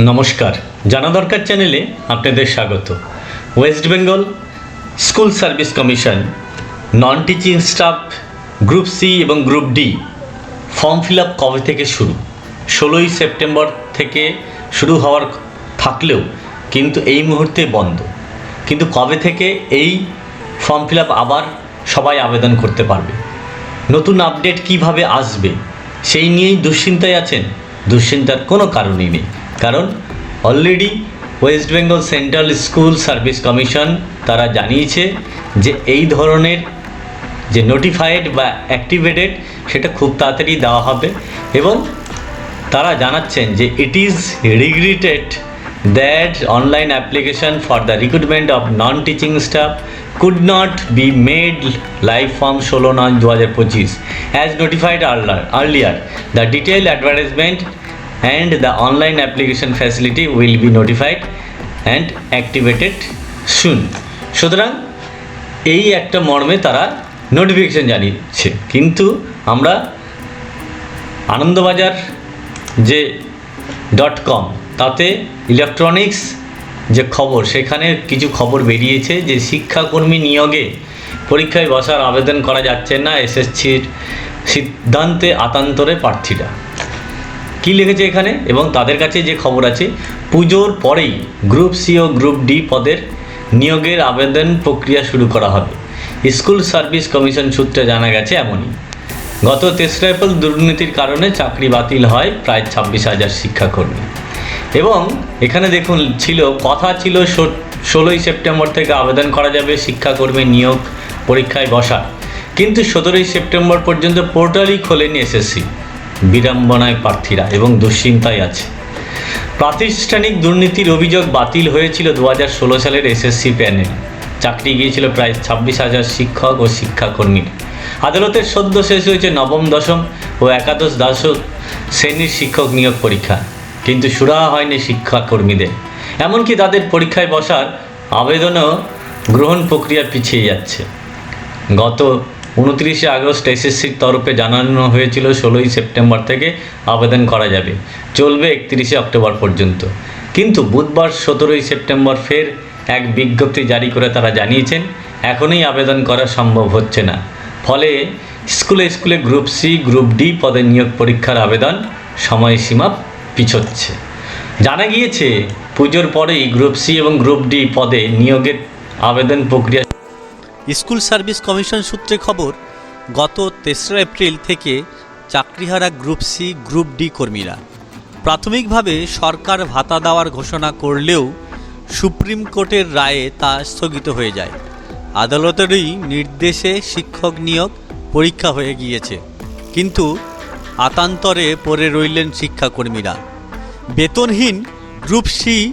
নমস্কার। জানা দরকার চ্যানেলে আপনাদের স্বাগত। West Bengal school service commission non teaching staff group C এবং group D form fill up কবে থেকে শুরু? ষোলোই সেপ্টেম্বর থেকে শুরু হওয়ার থাকলেও কিন্তু এই মুহূর্তে বন্ধ। কিন্তু কবে থেকে এই ফর্ম ফিল আপ আবার সবাই আবেদন করতে পারবে? নতুন আপডেট কীভাবে আসবে? সেই নিয়েই দুশ্চিন্তায় আছেন। দুশ্চিন্তার কোনো কারণই নেই। কারণ already West Bengal central school service commission তারা জানিয়েছে যে এই ধরনের যে নোটিফাইড বা অ্যাক্টিভেটেড সেটা খুব তাড়াতাড়ি দেওয়া হবে এবং তারা জানাচ্ছেন যে it is regretted that online application for the recruitment of non teaching staff could not be made live form ষোলো নয় দু হাজার পঁচিশ as notified earlier earlier the and the online application facility will be notified and activated soon সুতরাং এই একটা মর্মে তারা নোটিফিকেশন জানিয়েছে। কিন্তু আমরা আনন্দবাজার যে ডট কম তাতে ইলেকট্রনিক্স যে খবর, সেখানে কিছু খবর বেরিয়েছে যে শিক্ষাকর্মী নিয়োগে পরীক্ষায় বসার আবেদন করা যাচ্ছে না, এসএসসির সিদ্ধান্তে আতান্তরে প্রার্থীরা। কী লিখেছে এখানে? এবং তাদের কাছে যে খবর আছে, পুজোর পরেই গ্রুপ সি ও গ্রুপ ডি পদের নিয়োগের আবেদন প্রক্রিয়া শুরু করা হবে। স্কুল সার্ভিস কমিশন সূত্রে জানা গেছে এমনই। গত তেসরা এপ্রিল দুর্নীতির কারণে চাকরি বাতিল হয় প্রায় ছাব্বিশ হাজার শিক্ষাকর্মী। এবং এখানে দেখুন, ছিল, কথা ছিল ষোলোই সেপ্টেম্বর থেকে আবেদন করা যাবে শিক্ষাকর্মী নিয়োগ পরীক্ষায় বসার। কিন্তু সতেরোই সেপ্টেম্বর পর্যন্ত পোর্টালই খোলেনি এসএসসি। বিড়ম্বনায় প্রার্থীরা এবং দুশ্চিন্তায় আছে। প্রাতিষ্ঠানিক দুর্নীতির অভিযোগ বাতিল হয়েছিল দু হাজার ষোলো সালের এসএসসি প্যানেল। চাকরি গিয়েছিল প্রায় ছাব্বিশ হাজার শিক্ষক ও শিক্ষাকর্মীর। আদালতের সদ্য শেষ হয়েছে নবম, দশম ও একাদশ দ্বাদশ শ্রেণির শিক্ষক নিয়োগ পরীক্ষা। কিন্তু সুরাহা হয়নি শিক্ষাকর্মীদের। এমনকি তাদের পরীক্ষায় বসার আবেদনও গ্রহণ প্রক্রিয়া পিছিয়ে যাচ্ছে। গত উনত্রিশে আগস্ট এসএসসির তরফে জানানো হয়েছিল, ষোলোই সেপ্টেম্বর থেকে আবেদন করা যাবে। চলবে একত্রিশে অক্টোবর পর্যন্ত। কিন্তু বুধবার সতেরোই সেপ্টেম্বর ফের এক বিজ্ঞপ্তি জারি করে তারা জানিয়েছেন, এখনই আবেদন করা সম্ভব হচ্ছে না। ফলে স্কুলে স্কুলে গ্রুপ সি, গ্রুপ ডি পদে নিয়োগ পরীক্ষার আবেদন সময়সীমা পিছোচ্ছে। জানা গিয়েছে, পুজোর পরেই গ্রুপ সি এবং গ্রুপ ডি পদে নিয়োগের আবেদন প্রক্রিয়া স্কুল সার্ভিস কমিশন সূত্রে খবর, গত তেসরা এপ্রিল থেকে চাকরিহারা গ্রুপ সি, গ্রুপ ডি কর্মীরা প্রাথমিকভাবে সরকার ভাতা দেওয়ার ঘোষণা করলেও সুপ্রিম কোর্টের রায়ে তা স্থগিত হয়ে যায়। আদালতেরই নির্দেশে শিক্ষক নিয়োগ পরীক্ষা হয়ে গিয়েছে। কিন্তু আতান্তরে পড়ে রইলেন শিক্ষাকর্মীরা। বেতনহীন গ্রুপ সি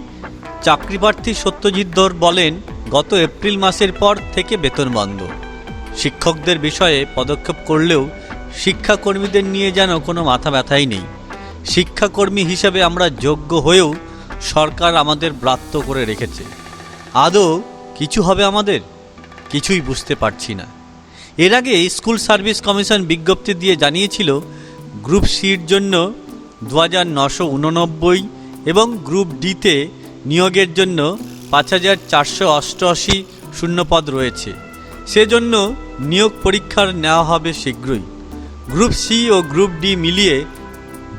চাকরিপ্রার্থী সত্যজিৎ দর বলেন গত এপ্রিল মাসের পর থেকে বেতন বন্ধ। শিক্ষকদের বিষয়ে পদক্ষেপ করলেও শিক্ষাকর্মীদের নিয়ে যেন কোনো মাথা ব্যথাই নেই। শিক্ষাকর্মী হিসেবে আমরা যোগ্য হয়েও সরকার আমাদের ব্রাত্য করে রেখেছে। আদৌ কিছু হবে আমাদের? কিছুই বুঝতে পারছি না। এর আগে স্কুল সার্ভিস কমিশন বিজ্ঞপ্তি দিয়ে জানিয়েছিল, গ্রুপ সির জন্য দু এবং গ্রুপ ডিতে নিয়োগের জন্য পাঁচ হাজার চারশো অষ্টআশি শূন্যপদ রয়েছে। সেজন্য নিয়োগ পরীক্ষার নেওয়া হবে শীঘ্রই। গ্রুপ সি ও গ্রুপ ডি মিলিয়ে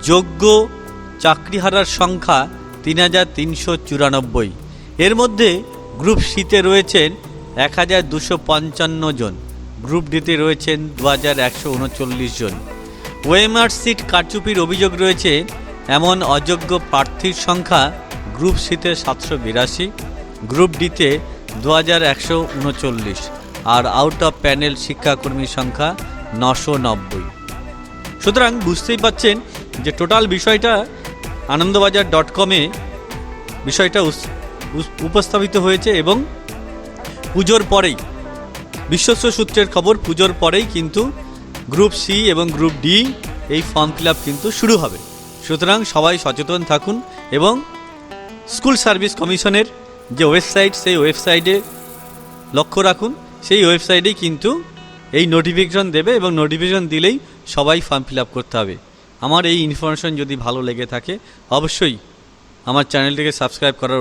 যোগ্য চাকরিহারার সংখ্যা তিন হাজার তিনশো চুরানব্বই। এর মধ্যে গ্রুপ সিতে রয়েছেন এক হাজার দুশো পঞ্চান্ন জন। গ্রুপ ডিতে রয়েছেন দু হাজার একশো উনচল্লিশ জন। ওএমআর সিট কারচুপির অভিযোগ রয়েছে, এমন অযোগ্য প্রার্থীর সংখ্যা গ্রুপ সিতে সাতশো বিরাশি। গ্রুপ ডিতে দু হাজার একশো উনচল্লিশ আর আউট অফ প্যানেল শিক্ষাকর্মীর সংখ্যা নশো নব্বই। সুতরাং বুঝতেই পাচ্ছেন যে টোটাল বিষয়টা আনন্দবাজার ডট কমে বিষয়টা উপস্থাপিত হয়েছে এবং পুজোর পরেই, বিশ্বস্ত সূত্রের খবর পুজোর পরেই কিন্তু গ্রুপ সি এবং গ্রুপ ডি এই ফর্ম ফিল কিন্তু শুরু হবে। সুতরাং সবাই সচেতন থাকুন এবং স্কুল সার্ভিস কমিশনের যে ওয়েবসাইট, সেই ওয়েবসাইটে লক্ষ্য রাখুন, সেই ওয়েবসাইটেই কিন্তু এই নোটিফিকেশন দেবে এবং নোটিফিকেশন দিলেই সবাই ফর্ম ফিল করতে হবে। আমার এই ইনফরমেশন যদি ভালো লেগে থাকে, অবশ্যই আমার চ্যানেলটিকে সাবস্ক্রাইব করার